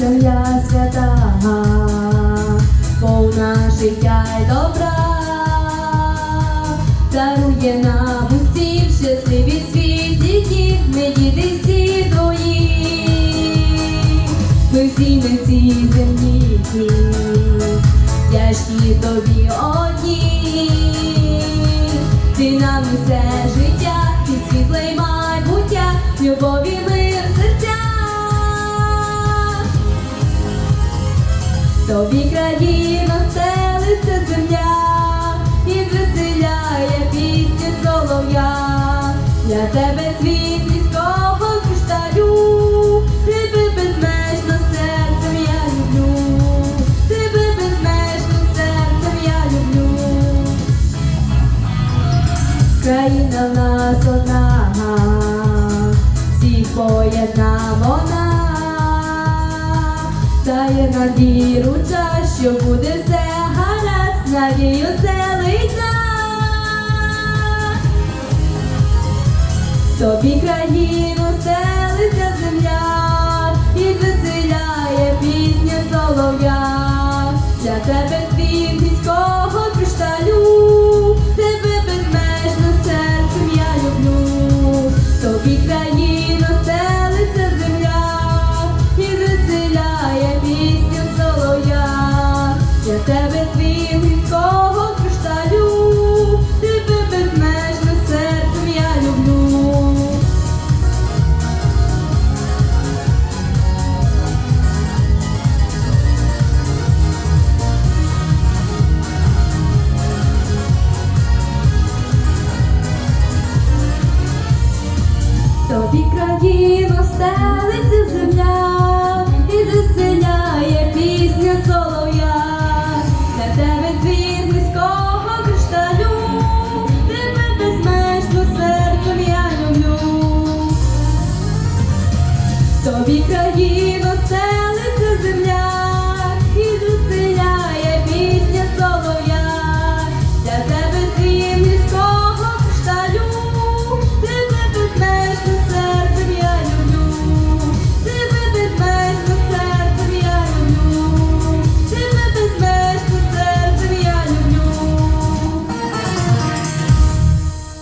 земля свята, повна життя й добра, дарує нам усім щасливі світ, які ми діти всі твої, ми всі ми всі землі, тяжкі тобі одні, ти нам усе. Тобі країна стелиться земля, і звеселяє пісня солов'я. Для тебе світ міського кришталю, тебе безмежно серцем я люблю, тебе безмежно серцем я люблю. Країна в нас одна, всіх поєдна вона, нам віру час, що буде все гаразд, надію селить нас. Тобі країну селиться земля, і веселяє пісня солов'я. Для тебе світ міського кришталю, тебе безмежно серцем я люблю. Тобі країну тебе світ міського кришталю, тебе безмежно серцем я люблю. Тобі країну стелиться земля, і заселяє пісня солов'я.